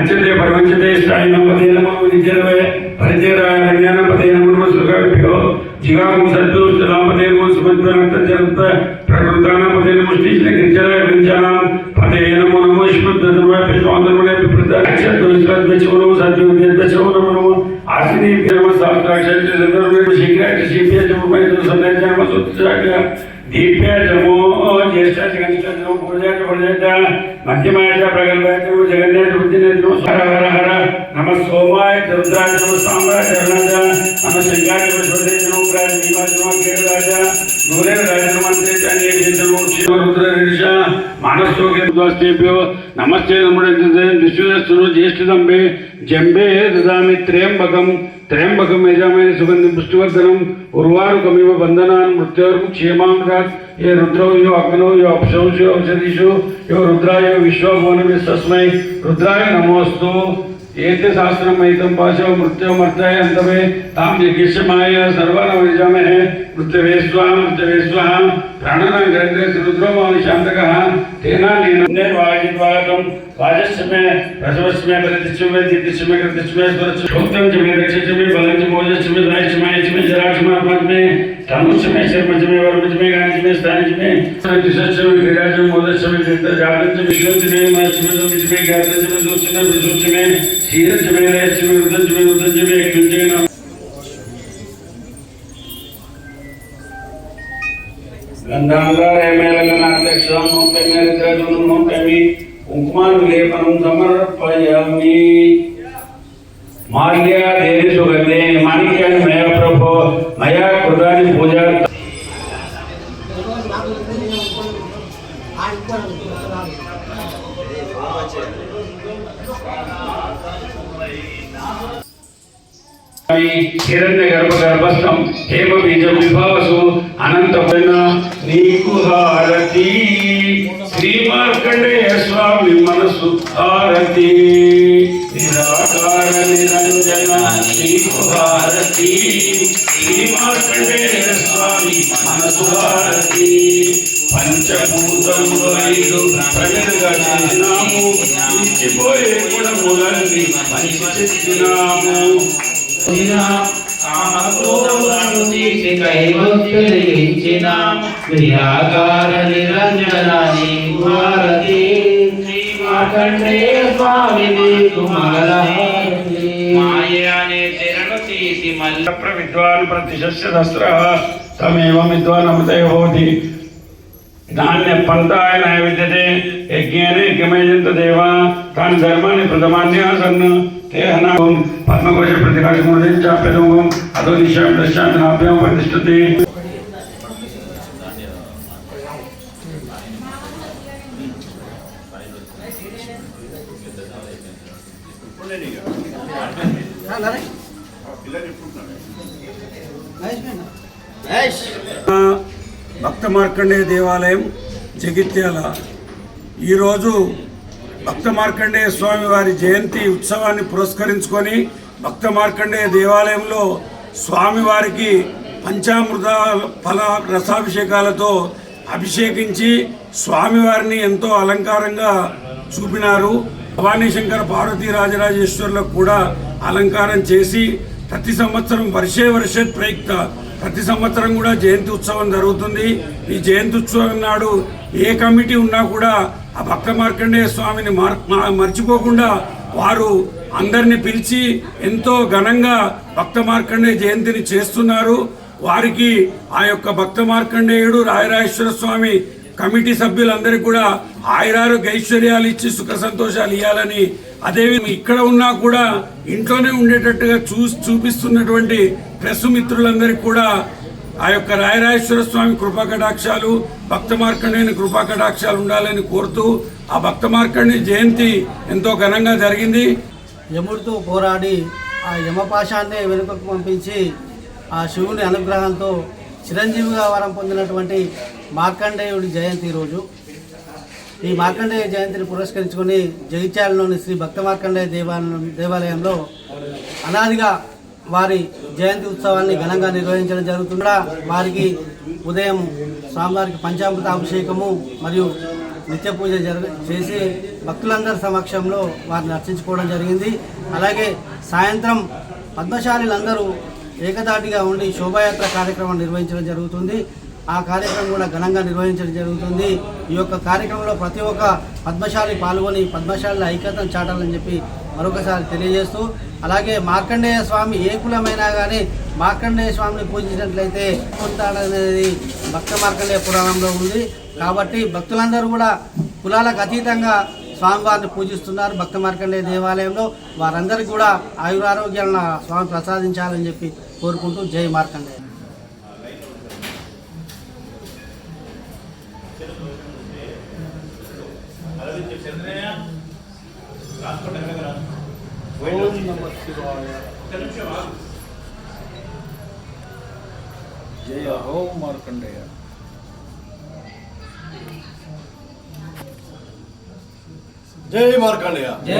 పంచదే పరమంచదే స్థాయినపదే నమో విద్యరవే పరిచయరాయ జ్ఞానపదే నమో సుఖాభ్యో జీవాము సద్దు స్థలాపదే నమో సుమద్వనంత జనంత ప్రకృతానపదే నమో శ్రీశ్న గిరిజరాయ వించానాం పదే నమో నమో శ్రీమద్వనమయ పిశ్వాంతరమయ పిప్రద అక్షత్ విశ్వత్ సద్దు విద్యత్వచమో నమో నమో ఆసిని నమ సాక్షాత్ చంద్రమే శీఘ్ర శీఘ్ర సందేశమ సుత్సాగ దీప్య జమో జ్యేష్ఠ జగన్ జమో పూజాచ పూజాచ మధ్యమాయ ప్రగల్భాయ జగన్యాచ బుద్ధినేత్రో హర హర హర. నమ సోమాయ రుద్రాయ నమ సాంబాయ చరణాయ నమ శంకాయ విశ్వదే నమో కేరళాయ నూరే రాజ నమంతే చాన్యే జిందనో శివ రుద్ర రిష మానసోగే ద్వాస్తేభ్యో నమస్తే నముడే విశ్వదస్తును జ్యేష్ఠదంబే. జంబే దదామి త్రేంబకం. त्र्यंबकम यजामहे सुगंधिम पुष्टिवर्धनम उर्वारुकमिव बंधनान् मृत्योर्मुक्षेमां रक्षात् ये रुद्रो यो अग्नो यो अपशंस यो औषधिषु यो रुद्राय विश्वभुवनमे तस्मै रुद्राय नमोऽस्तु एते शास्त्रमयितं पाशो मृत्योमर्थाय अन्तमे तां यज्ञमाय सर्वानवजामहे పృథ్వీస్వాం పృథ్వీస్వాం ప్రాణనం గంధ్రే సముద్రమాని శాంతకః. తేనా నేనే? వాయుద్వాగం వాజస్మే ప్రసవస్మే ప్రతిష్మే దీర్ఘస్మే కృతిష్మే స్వరక్షోక్తం చమే రక్షస్మే బలంచ భోజస్మే దాయస్మే యస్మే జరాస్మే పద్మే తనుస్మే శర్మస్మే వర్మస్మే గానస్మే స్థానస్మే సంతిసస్మే క్రీడాస్మే మోదస్మే దిత్త జాగృతం విశ్వంతమే మస్మే దమిస్మే గాత్రస్మే దోషమే దోషమే శీరస్మే లయస్మే ఉదంస్మే ఉదంస్మే యజ్ఞేన स्थानच में दिशच्छ में क्रीडाच में मोदच्छ में चित्त जागृत में विश्वच्छ में मच्छ में दुमिच में गात्रच्छ में दुच्छ में विशुच्छ వారి హిరణ్య గర్భ గర్భస్థం హేమ బీజ విభావసు అనంతమైన నీకు హారతి. శ్రీ మార్కండేయ స్వామి మనసు హారతి. నిరాకార నిరంజన నీకు హారతి. శ్రీ మార్కండేయ స్వామి మనసు హారతి. పంచభూతములు ఐదు ప్రజలుగా చేసినాము. ఇచ్చిపోయే గుణములన్నీ పనిచేసినాము చెప్పినాము క్రియాకార నిరంజనాని భారతి శ్రీ మార్కండేయ స్వామి మాయనే తెరను తీసి మల్ల విద్వాన్ ప్రతిశస్య దస్ర తమేవ విద్వాన్ అమృతయ धान्यपन्ताय न विद्यते। यज्ञेन यज्ञमेजन्त देवा। तान् धर्माणि प्रथमान्याः सन् ते हनां पद्मकोश प्रतिकाशमूर्तिं चाप्यदोगम् अतो निशां दशान्तनाभ्यां प्रतिष्ठते Nice. हाँ, భక్త మార్కండేయ దేవాలయం జగిత్యాల. ఈరోజు భక్త మార్కండేయ స్వామి వారి జయంతి ఉత్సవాన్ని పురస్కరించుకొని భక్త మార్కండేయ దేవాలయంలో స్వామివారికి పంచామృత ఫల రసాభిషేకాలతో అభిషేకించి స్వామివారిని ఎంతో అలంకారంగా చూపినారు. భవానీశంకర పార్వతీ రాజరాజేశ్వరులకు కూడా అలంకారం చేసి ప్రతి సంవత్సరం వర్షే వర్షే ప్రయుక్త ప్రతి సంవత్సరం కూడా జయంతి ఉత్సవం జరుగుతుంది. ఈ జయంతి ఉత్సవం నాడు ఏ కమిటీ ఉన్నా కూడా ఆ భక్త మార్కండేయ స్వామిని మార్ మర్చిపోకుండా వారు అందరిని పిలిచి ఎంతో ఘనంగా భక్త మార్కండేయ జయంతిని చేస్తున్నారు. వారికి ఆ యొక్క భక్త మార్కండేయుడు రాయరాజేశ్వర స్వామి కమిటీ సభ్యులందరికీ కూడా ఆయురారోగ్య ఐశ్వర్యాలు ఇచ్చి సుఖ సంతోషాలు ఇవ్వాలని అదేవిధంగా ఇక్కడ ఉన్నా కూడా ఇంట్లోనే ఉండేటట్టుగా చూ చూపిస్తున్నటువంటి ప్రెస్ మిత్రులందరికీ కూడా ఆ యొక్క రాయరాజేశ్వర స్వామి కృపా కటాక్షాలు భక్త మార్కండేయుని కృపా కటాక్షాలు ఉండాలని కోరుతూ ఆ భక్త మార్కండే జయంతి ఎంతో ఘనంగా జరిగింది. యముడితో పోరాడి ఆ యమపాశాన్ని వెనుకకు పంపించి ఆ శివుని అనుగ్రహంతో చిరంజీవిగా వరం పొందినటువంటి మార్కండేయుడి జయంతి రోజు ఈ మార్కండేయ జయంతిని పురస్కరించుకొని జగిత్యాలలోని శ్రీ భక్త మార్కండేయ దేవాలయం దేవాలయంలో అనాదిగా వారి జయంతి ఉత్సవాన్ని ఘనంగా నిర్వహించడం జరుగుతుండగా వారికి ఉదయం స్వామివారికి పంచామృత అభిషేకము మరియు నిత్య పూజ జరగ చేసి భక్తులందరి సమక్షంలో వారిని అర్చించుకోవడం జరిగింది. అలాగే సాయంత్రం పద్మశాలీలందరూ ఏకదాటిగా ఉండి శోభాయాత్ర కార్యక్రమం నిర్వహించడం జరుగుతుంది. ఆ కార్యక్రమం కూడా ఘనంగా నిర్వహించడం జరుగుతుంది. ఈ యొక్క కార్యక్రమంలో ప్రతి ఒక్క పద్మశాలి పాల్గొని పద్మశాలి ఐక్యతను చాటాలని చెప్పి మరొకసారి తెలియజేస్తూ అలాగే మార్కండేయ స్వామి ఏ కులమైనా కానీ మార్కండేయ స్వామిని పూజించినట్లయితే పొందుతాడనేది భక్త మార్కండేయ పురాణంలో ఉంది. కాబట్టి భక్తులందరూ కూడా కులాలకు అతీతంగా స్వామివారిని పూజిస్తున్నారు భక్త మార్కండేయ దేవాలయంలో. వారందరికీ కూడా ఆయురారోగ్యాలను స్వామి ప్రసాదించాలని చెప్పి కోరుకుంటూ జై మార్కండేయ. ఓం నమ శివాయ జయ హో మార్కండేయ జై మార్కండేయ జై